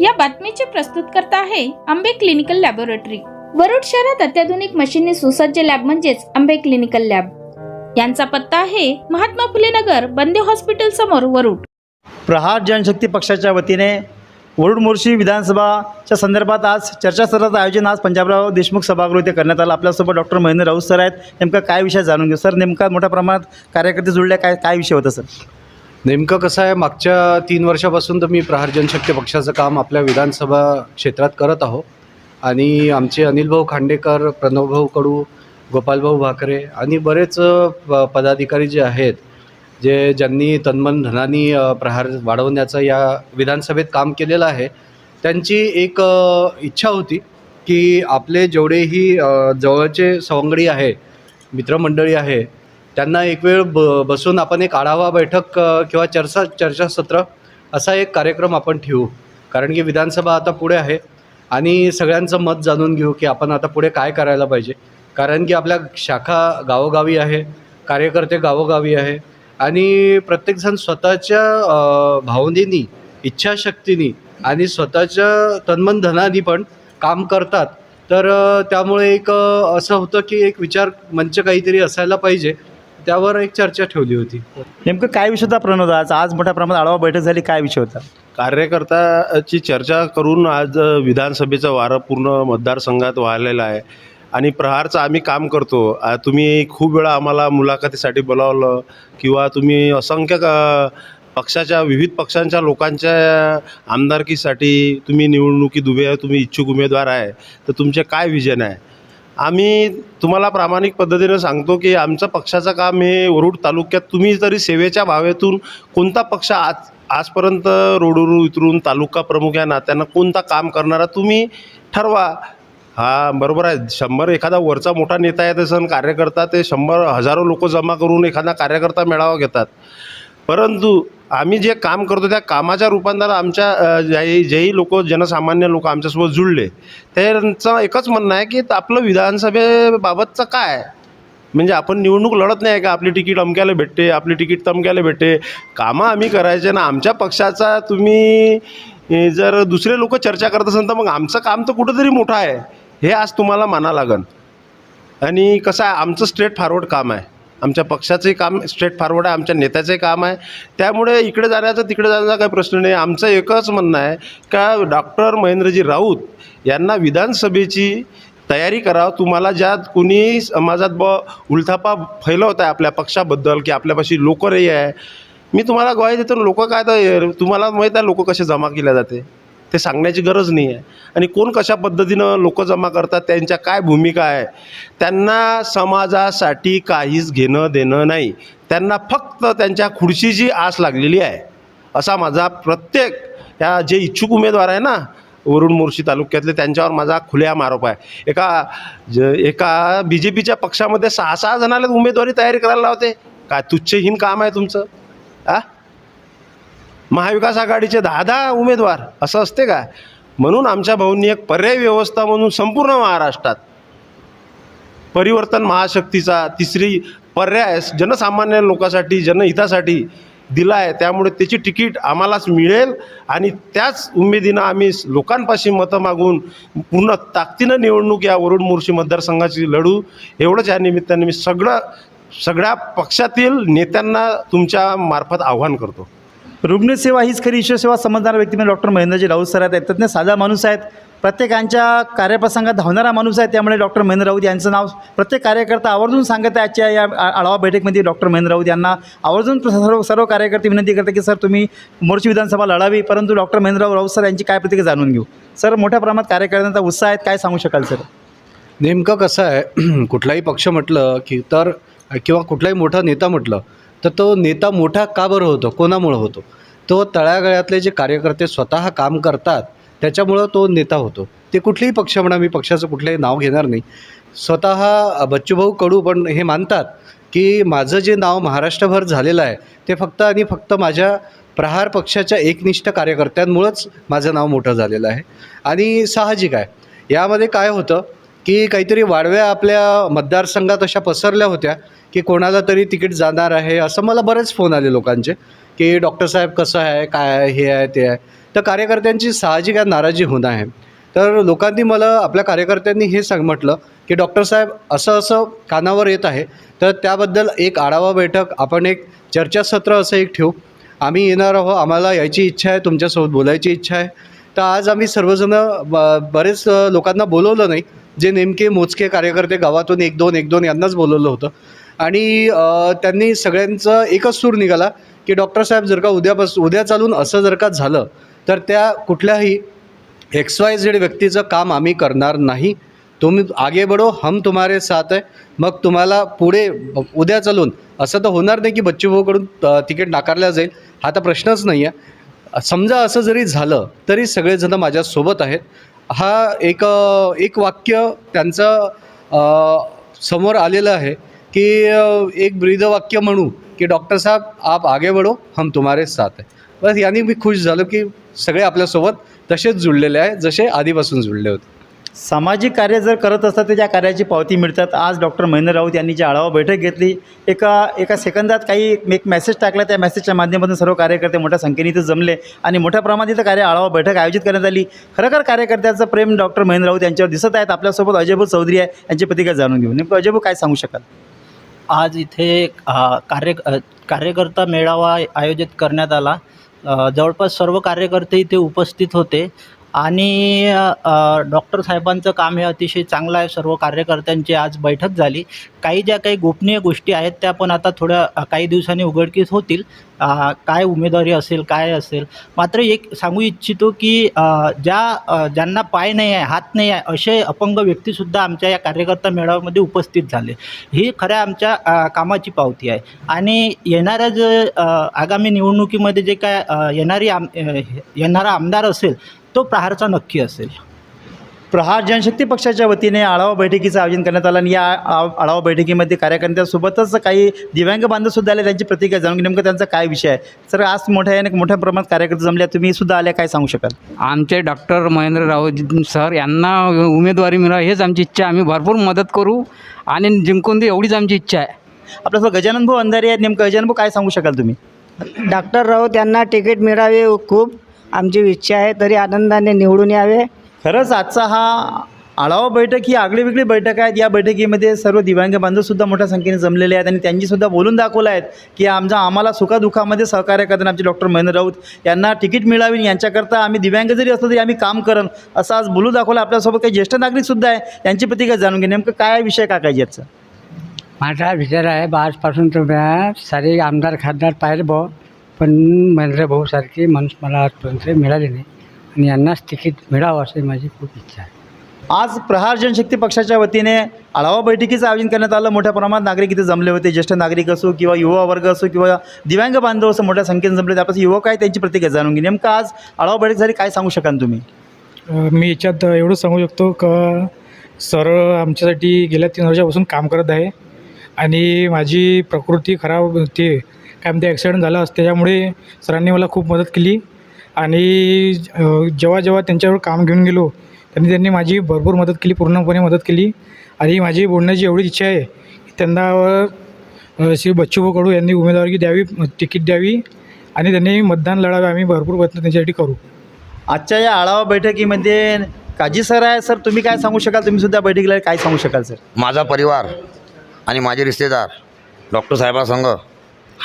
या बातमीचे प्रस्तुतकर्ता आहे आंबे क्लिनिकल लॅबोरेटरी. वरुड शहरात अत्याधुनिक मशीनने सुसज्ज लॅब म्हणजेच आंबे क्लिनिकल लॅब. यांचा पत्ता आहे महात्मा फुले नगर बंदे हॉस्पिटल समोर वरुड. प्रहार जनशक्ती पक्षाच्या वतीने वरुड मोर्शी विधानसभाच्या संदर्भात आज चर्चासत्राचं आयोजन आज पंजाबराव देशमुख सभागृह इथे करण्यात आलं. आपल्यासोबत डॉक्टर महेंद्र राऊत सर आहेत. नेमका काय विषय जाणून घेऊ. सर नेमका मोठ्या प्रमाणात कार्यकर्ते जुळले. काय काय विषय होता सर? नेमकं कसं आहे मागच्या तीन वर्षापासून तर मी प्रहार जनशक्ती पक्षाचं काम आपल्या विधानसभा क्षेत्रात करत आहो. आणि आमचे अनिलभाऊ खांडेकर प्रणवभाऊ कडू गोपालभाऊ भाकरे आणि बरेच प- पदाधिकारी जे आहेत जे ज्यांनी तन्मन धनानी प्रहार वाढवण्याचं या विधानसभेत काम केलेलं आहे त्यांची एक इच्छा होती की आपले जेवढेही जवळचे सवंगडी आहे मित्रमंडळी आहे त्यांना एक वेळ ब बसून आपण एक आढावा बैठक किंवा चर्चा चर्चासत्र असा एक कार्यक्रम आपण ठेवू. कारण की विधानसभा आता पुढे आहे आणि सगळ्यांचं मत जाणून घेऊ की आपण आता पुढे काय करायला पाहिजे. कारण की आपल्या शाखा गावोगावी आहे कार्यकर्ते गावोगावी आहे आणि प्रत्येकजण स्वतःच्या भावनेनी इच्छाशक्तीनी आणि स्वतःच्या तन्मन धनानी पण काम करतात. तर त्यामुळे एक असं होतं की एक विचार मंच काहीतरी असायला पाहिजे. त्यावर एक चर्चा ठेवली होती. नेमकं काय विषय होता प्रणव आज आज मोठ्या प्रमाणात आढावा बैठक झाली काय विषय होता? कार्यकर्ताची चर्चा करून आज विधानसभेचं वारं पूर्ण मतदारसंघात वाहिलेलं आहे. आणि प्रहारचं आम्ही काम करतो. आ, तुम्ही खूप वेळा आम्हाला मुलाखतीसाठी बोलावलं किंवा तुम्ही असंख्य क- पक्षाच्या विविध पक्षांच्या लोकांच्या आमदारकीसाठी तुम्ही निवडणुकीत उभे आहे तुम्ही इच्छुक उमेदवार आहे. तर तुमचे काय विजन आहे? आम्ही तुम्हाला प्रामाणिक पद्धतीनं सांगतो की आमचं पक्षाचं काम हे वरुड तालुक्यात तुम्ही तरी सेवेच्या भावेतून कोणता पक्ष आज आजपर्यंत रोडवर उतरून तालुका प्रमुख या नात्यानं कोणता काम करणारा तुम्ही ठरवा. हा बरोबर आहे. शंभर एखादा वरचा मोठा नेता येत तसं कार्यकर्ता ते शंभर हजारो लोक जमा करून एखादा कार्यकर्ता मेळावा घेतात. परंतु आम्ही जे काम करतो त्या कामाच्या रूपांतर आमच्या जे जेही लोक जनसामान्य लोक आमच्यासोबत जुळले त्यांचं एकच म्हणणं आहे की आपलं विधानसभेबाबतचं काय म्हणजे आपण निवडणूक लढत नाही का? आपली तिकीट अमक्याला भेटते आपली तिकीट तमक्याला भेटते. कामं आम्ही करायचे ना आमच्या पक्षाचा तुम्ही जर दुसरे लोक चर्चा करत असाल तर मग आमचं काम तर कुठंतरी मोठं आहे. हे आज तुम्हाला माना लागन. आणि कसं आहे आमचं स्ट्रेट फॉरवर्ड काम आहे. आमच्या पक्षाचंही काम स्ट्रेट फॉरवर्ड आहे आमच्या नेत्याचंही काम आहे. त्यामुळे इकडे जाण्याचं तिकडे जाण्याचा काही प्रश्न नाही. आमचं एकच म्हणणं आहे का डॉक्टर महेंद्रजी राऊत यांना विधानसभेची तयारी करावं. तुम्हाला ज्यात कुणी समाजात ब उलथापा फैलवत आहे आपल्या पक्षाबद्दल की आपल्यापाशी लोकरही आहे. मी तुम्हाला ग्वाही देतो लोक काय तर तुम्हाला माहीत आहे लोक कसे जमा केल्या जाते? ते सांगण्याची गरज नाही आहे. आणि कोण कशा पद्धतीनं लोक जमा करतात त्यांच्या काय भूमिका आहे त्यांना समाजासाठी काहीच घेणं देणं नाही. त्यांना फक्त त्यांच्या खुर्चीची आस लागलेली आहे. असा माझा प्रत्येक या जे इच्छुक उमेदवार आहे ना वरुण मोर्शी तालुक्यातले त्यांच्यावर माझा खुलेआम आरोप आहे. एका ज एका बी जे पीच्या पक्षामध्ये सहा सहा जणाला उमेदवारी तयारी करायला लावते. काय तुच्छहीन काम आहे तुमचं? आ? महाविकास आघाडीचे दहा दहा उमेदवार असं असते का? म्हणून आमच्या भाऊंनी एक पर्यायी व्यवस्था म्हणून संपूर्ण महाराष्ट्रात परिवर्तन महाशक्तीचा तिसरी पर्याय जनसामान्य लोकांसाठी जनहितासाठी दिला आहे त्यामुळे त्याची तिकीट आम्हालाच मिळेल आणि त्याच उमेदीनं आम्ही लोकांपाशी मतं मागून पूर्ण ताकदीनं निवडणूक या वरुण मोर्शी मतदारसंघाची लढू. एवढंच या निमित्ताने मी सगळं सगळ्या पक्षातील नेत्यांना तुमच्या मार्फत आव्हान करतो. रुग्णसेवा हीच खरी ईश्वरसेवा समजणारा व्यक्ती म्हणजे डॉक्टर महेंद्रजी राऊत सर आहेत. त्यातनं साधा माणूस आहेत. प्रत्येकांच्या कार्यप्रसंगात धावणारा माणूस आहे त्यामुळे डॉक्टर महेंद्र राऊत यांचं नाव प्रत्येक कार्यकर्ता आवर्जून सांगत आहे. आजच्या या आढावा बैठकीमध्ये डॉक्टर महेंद्र राऊत यांना आवर्जून सर्व सर्व कार्यकर्ते विनंती करते की सर तुम्ही मोर्ची विधानसभा लढावी परंतु डॉक्टर महेंद्रराव राऊत सर यांची काय प्रतिक्रिया जाणून घेऊ? सर मोठ्या प्रमाणात कार्यकर्त्यांचा उत्साह आहेत काय सांगू शकाल सर? नेमकं कसं आहे कुठलाही पक्ष म्हटलं की तर किंवा कुठलाही मोठा नेता म्हटलं तर तो नेता मोठा का बरं होतो? कोणामुळं होतो? तो तळ्यागळ्यातले जे कार्यकर्ते स्वतः काम करतात त्याच्यामुळं तो नेता होतो. ते कुठलेही पक्ष म्हणा मी पक्षाचं कुठलंही नाव घेणार नाही. स्वतः बच्चूभाऊ कडू पण हे मानतात की माझं जे नाव महाराष्ट्रभर झालेलं आहे ते फक्त आणि फक्त माझ्या प्रहार पक्षाच्या एकनिष्ठ कार्यकर्त्यांमुळंच माझं नाव मोठं झालेलं आहे. आणि साहजिक आहे. यामध्ये काय होतं की काहीतरी वाडव्या आपल्या मतदारसंघात अशा पसरल्या होत्या की कोणाला तरी तिकीट जाणार आहे असं मला बरेच फोन आले लोकांचे की डॉक्टर साहेब कसं आहे काय आहे हे आहे ते आहे. तर कार्यकर्त्यांची साहजिक आहे नाराजी होणं आहे. तर लोकांनी मला आपल्या कार्यकर्त्यांनी हे सांग म्हटलं की डॉक्टर साहेब असं असं कानावर येत आहे. तर त्याबद्दल एक आढावा बैठक आपण एक चर्चासत्र असं एक ठेवू. आम्ही येणार आहोत आम्हाला यायची इच्छा आहे तुमच्यासोबत बोलायची इच्छा आहे. तर आज आम्ही सर्वजणं ब बरेच लोकांना बोलवलं नाही. जे नेमके मोजके कार्यकर्ते गावातून एक दोन एक दोन यांनाच बोलवलं होतं. आणि त्यांनी सगळ्यांचं एकच सूर निघाला की डॉक्टर साहेब जर का उद्यापासून उद्या चालून असं जर का झालं तर त्या कुठल्याही एक्स वाय झेड व्यक्तीचं काम आम्ही करणार नाही. तुम्ही आगे बढो हम तुम्हारे साथ आहे मग तुम्हाला पुढे उद्या चालून असं तर होणार नाही की बच्चूभाऊकडून तिकीट नाकारल्या जाईल. हा तर प्रश्नच नाही आहे समजा असं जरी झालं तरी सगळेजण माझ्यासोबत आहेत. हा एक एक वाक्य त्यांचं समोर आलेलं आहे. की एक एक ब्रीदवाक्य म्हणू की डॉक्टर साहेब आप आगे बढो हम तुम्हारे साथ आहे बस यांनी मी खुश झालो की सगळे आपल्यासोबत तसेच जुळलेले आहे जसे आधीपासून जुळले होते. सामाजिक कार्य जर करत असतात तर त्या कार्याची पावती मिळतात. आज डॉक्टर महेंद्र राऊत यांनी जी आढावा बैठक घेतली एका एका सेकंदात काही एक मेसेज टाकला त्या मेसेजच्या माध्यमातून सर्व कार्यकर्ते मोठ्या संख्येने इथं जमले आणि मोठ्या प्रमाणात इथं कार्य आढावा बैठक आयोजित करण्यात आली. खरोखर कार्यकर्त्याचं प्रेम डॉक्टर महेंद्र राऊत यांच्यावर दिसत आहेत. आपल्यासोबत अजयभाऊ चौधरी आहे यांची प्रतिक्रिया जाणून घेऊन नेमकं अजयभाऊ काय सांगू शकाल? आज इथे कार्य कार्यकर्ता मेळावा आयोजित करण्यात आला. जवळपास सर्व कार्यकर्ते इथे उपस्थित होते. आणि डॉक्टर साहेबांचं काम हे अतिशय चांगलं आहे. सर्व कार्यकर्त्यांची आज बैठक झाली. काही ज्या काही गोपनीय गोष्टी आहेत त्या पण आता थोड्या काही दिवसांनी उघडकीस होतील. काय उमेदवारी असेल काय असेल. मात्र एक सांगू इच्छितो की ज्या ज्यांना पाय नाही आहे हात नाही आहे असे अपंग व्यक्तीसुद्धा आमच्या या कार्यकर्ता मेळाव्यामध्ये उपस्थित झाले. ही खऱ्या आमच्या कामाची पावती आहे. आणि येणाऱ्या जे आगामी निवडणुकीमध्ये जे काय येणारी आम येणारा आमदार असेल तो प्रहारचा नक्की असेल प्रहार जनशक्ती पक्षाच्या वतीने आढावा बैठकीचं आयोजन करण्यात आलं आणि या आढावा बैठकीमध्ये कार्यकर्त्यांसोबतच काही दिव्यांग बांधवसुद्धा आले त्यांची प्रतिक्रिया जाणून. नेमकं त्यांचा काय विषय आहे सर आज मोठ्या मोठ्या प्रमाणात कार्यकर्ते जमल्या तुम्ही सुद्धा आल्या काय सांगू शकाल आमचे डॉक्टर महेंद्र राव सर यांना उमेदवारी मिळावी हेच आमची इच्छा आहे. आम्ही भरपूर मदत करू आणि जिंकून देऊ एवढीच आमची इच्छा आहे आपल्यासोबत गजानन भाऊ अंधारे आहेत नेमकं गजानन भाऊ काय सांगू शकाल तुम्ही डॉक्टर राऊत यांना तिकीट मिळावे खूप आमची इच्छा आहे तरी आनंदाने निवडून यावे. खरंच आजचा हा आढावा बैठक ही आगळी वेगळी बैठक आहेत. या बैठकीमध्ये सर्व दिव्यांग बांधवसुद्धा मोठ्या संख्येने जमलेले आहेत आणि त्यांनीसुद्धा बोलून दाखवलं आहेत की आमच्या आम्हाला सुखादुखामध्ये सहकार्य करताना आमचे डॉक्टर महेंद्र राऊत यांना तिकीट मिळावी आणि यांच्याकरता आम्ही दिव्यांग जरी असलो तरी आम्ही काम करन असं आज बोलू दाखवलं. आपल्यासोबत काही ज्येष्ठ नागरिकसुद्धा आहे यांची प्रतिक्रिया जाणून घे. नेमकं काय विषय काय काय याचा? माझा विचार आहे बा आजपासून तुम्ही सारे आमदार खासदार पाहिले भाऊ. पण महेंद्र भाऊसारखे माणूस मला आजपर्यंत मिळाले नाही. आणि यांनाच तिकीट मिळावं अशी माझी खूप इच्छा आहे. आज प्रहार जनशक्ती पक्षाच्या वतीने आढावा बैठकीचं आयोजन करण्यात आलं. मोठ्या प्रमाणात नागरिक इथे जमले होते. ज्येष्ठ नागरिक असो किंवा युवा वर्ग असो किंवा दिव्यांग बांधव असो मोठ्या संख्येने जमले त्यापासून युवक आहे त्यांची प्रतिक्रिया जाणून घे नेमकं आज आढावा बैठक झाली. काय सांगू शकाल तुम्ही? मी याच्यात एवढंच सांगू शकतो का सर आमच्यासाठी गेल्या तीन वर्षापासून काम करत आहे. आणि माझी प्रकृती खराब होती. काय म्हणते ॲक्सिडेंट झाला असं त्याच्यामुळे सरांनी मला खूप मदत केली. आणि जेव्हा जेव्हा त्यांच्यावर काम घेऊन गेलो त्यांनी त्यांनी माझी भरपूर मदत केली पूर्णपणे मदत केली. आणि माझी बोलण्याची एवढी इच्छा आहे की त्यांना श्री बच्चूभाऊ कडू यांनी उमेदवारी द्यावी तिकीट द्यावी आणि त्यांनी मतदान लढावे. आम्ही भरपूर प्रयत्न त्यांच्यासाठी करू. आजच्या या आढावा बैठकीमध्ये काजी सर आहे सर तुम्ही काय सांगू शकाल? तुम्ही सुद्धा बैठकीला काय सांगू शकाल सर? माझा परिवार आणि माझे रिश्तेदार डॉक्टर साहेबासंग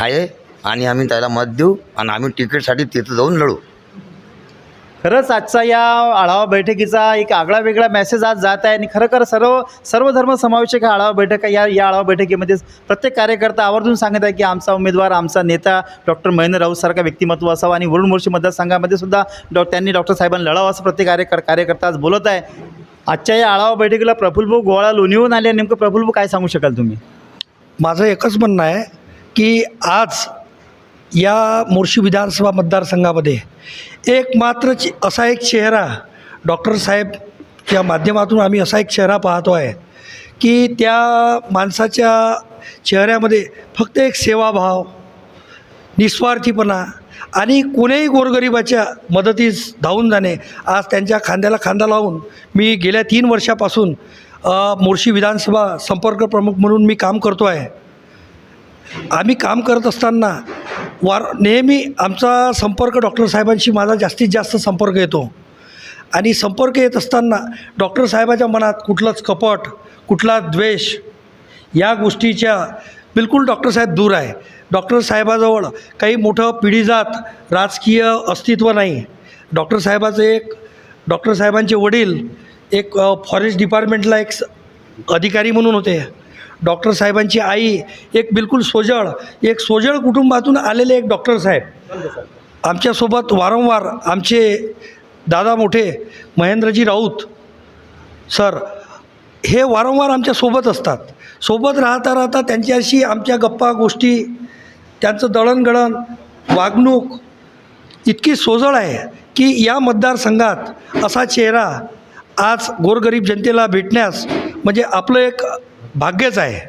आहे आणि आम्ही त्याला मत देऊ आणि आम्ही तिकीटसाठी तिथं जाऊन लढू. खरंच आजचा या आढावा बैठकीचा एक आगळा वेगळा मेसेज आज जात आहे आणि खरोखर सर्व सर्व धर्म समावेशक हा आढावा बैठक या या आढावा बैठकीमध्ये प्रत्येक कार्यकर्ता आवर्जून सांगत आहे की आमचा उमेदवार आमचा नेता डॉक्टर महेंद्र राऊतसारखा व्यक्तिमत्व असावा आणि वरुण मोर्शी मतदारसंघामध्ये सुद्धा डॉ त्यांनी डॉक्टर साहेबांना लढावं असं प्रत्येक कार्य कार्यकर्ता आज बोलत आहे. आजच्या या आढावा बैठकीला प्रफुल्लभाऊ गोवाळा लोणीहून आले. नेमकं प्रफुल्लभाऊ काय सांगू शकाल तुम्ही? माझं एकच म्हणणं आहे की आज या मोर्शी विधानसभा मतदारसंघामध्ये एक मात्र असा एक चेहरा डॉक्टर साहेबच्या माध्यमातून आम्ही असा एक चेहरा पाहतो आहे की त्या माणसाच्या चेहऱ्यामध्ये फक्त एक सेवाभाव निस्वार्थीपणा आणि कोणीही गोरगरिबाच्या मदतीस धावून जाणे आज त्यांच्या खांद्याला खांदा लावून मी गेल्या तीन वर्षापासून मोर्शी विधानसभा संपर्क प्रमुख म्हणून मी काम करतो आहे. आम्ही काम करत असताना वार नेहमी आमचा संपर्क डॉक्टर साहेबांशी माझा जास्तीत जास्त संपर्क येतो. आणि संपर्क येत असताना डॉक्टर साहेबाच्या मनात कुठलाच कपट कुठला द्वेष या गोष्टीच्या बिलकुल डॉक्टर साहेब दूर आहे. डॉक्टर साहेबाजवळ काही मोठं पिढीजात राजकीय अस्तित्व नाही. डॉक्टर साहेबाचं एक डॉक्टर साहेबांचे वडील एक फॉरेस्ट डिपार्टमेंटला एक स- अधिकारी म्हणून होते. डॉक्टर साहेबांची आई एक बिलकुल सोजळ एक सोजळ कुटुंबातून आलेले एक डॉक्टर साहेब. आमच्यासोबत वारंवार आमचे दादा मोठे महेंद्रजी राऊत सर हे वारंवार आमच्यासोबत असतात. सोबत राहता राहता त्यांच्याशी आमच्या गप्पा गोष्टी त्यांचं दळणगळण वागणूक इतकी सोजळ आहे की या मतदारसंघात असा चेहरा आज गोरगरीब जनतेला भेटण्यास म्हणजे आपलं एक भाग्यच आहे.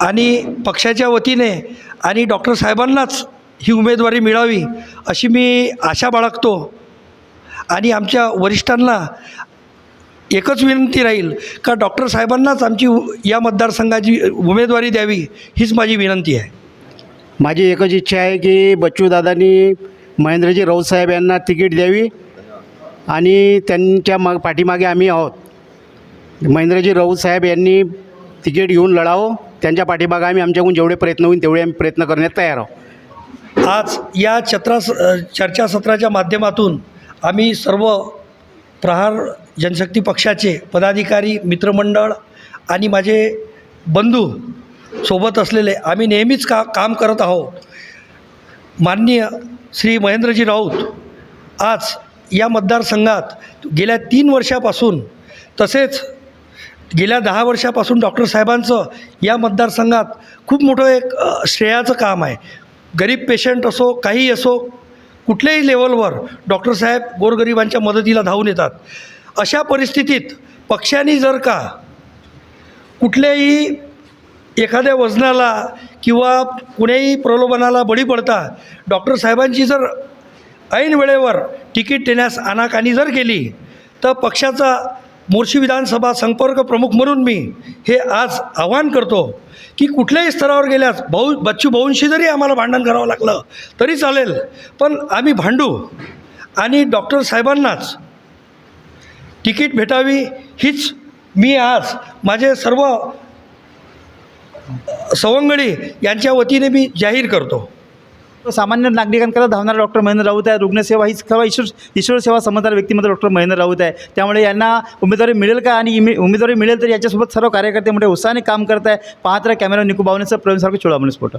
आणि पक्षाच्या वतीने आणि डॉक्टर साहेबांनाच ही उमेदवारी मिळावी अशी मी आशा बाळगतो. आणि आमच्या वरिष्ठांना एकच विनंती राहील का डॉक्टर साहेबांनाच आमची या मतदारसंघाची उमेदवारी द्यावी हीच माझी विनंती आहे. माझी एकच इच्छा आहे की बच्चूदादांनी महेंद्रजी राऊत साहेब यांना तिकीट द्यावी. आणि त्यांच्या मग पाठीमागे आम्ही आहोत. महेंद्रजी राऊत साहेब यांनी तिकीट घेऊन लढावं. त्यांच्या पाठीमागं आम्ही आमच्याकडून जेवढे प्रयत्न होईल तेवढे आम्ही प्रयत्न करण्यात तयार आहोत. आज या चत्रा चर्चासत्राच्या माध्यमातून आम्ही सर्व प्रहार जनशक्ती पक्षाचे पदाधिकारी मित्रमंडळ आणि माझे बंधू सोबत असलेले आम्ही नेहमीच का काम करत आहोत. माननीय श्री महेंद्रजी राऊत आज या मतदारसंघात गेल्या तीन वर्षापासून तसेच गेल्या दहा वर्षापासून डॉक्टर साहेबांचं या मतदारसंघात खूप मोठं एक श्रेयाचं काम आहे. गरीब पेशंट असो काही असो कुठल्याही लेवलवर डॉक्टर साहेब गोरगरिबांच्या मदतीला धावून येतात. अशा परिस्थितीत पक्षाने जर का कुठल्याही एखाद्या वजनाला किंवा कुण्याही प्रलोभनाला बळी पडता डॉक्टर साहेबांची जर ऐन वेळेवर तिकीट देण्यास आनाकानी जर केली तर पक्षाचा मोर्शी विधानसभा संपर्क प्रमुख म्हणून मी हे आज आवाहन करतो की कुठल्याही स्तरावर गेल्यास भाऊ बच्चू भाऊंशी जरी आम्हाला भांडण करावं लागलं तरी चालेल. पण आम्ही भांडू आणि डॉक्टर साहेबांनाच तिकीट भेटावी हीच मी आज माझे सर्व सवंगडी यांच्या वतीने मी जाहीर करतो. सामान्य नागरिकांकरता धावणारा डॉक्टर महेंद्र राऊत आहे. रुग्णसेवा ही सेवा ईश्वर ईश्वर सेवा समजणारा व्यक्तिमत्व डॉक्टर महेंद्र राऊत आहे. त्यामुळे यांना उमेदवारी मिळेल का? आणि उमेदवारी मिळेल तर याच्यासोबत सर्व कार्यकर्ते मोठ्या उत्साहाने काम करत आहे पाहत कॅमेरा निकू बावनेचं प्रवीण सारखं चोळामणी स्पोर्टर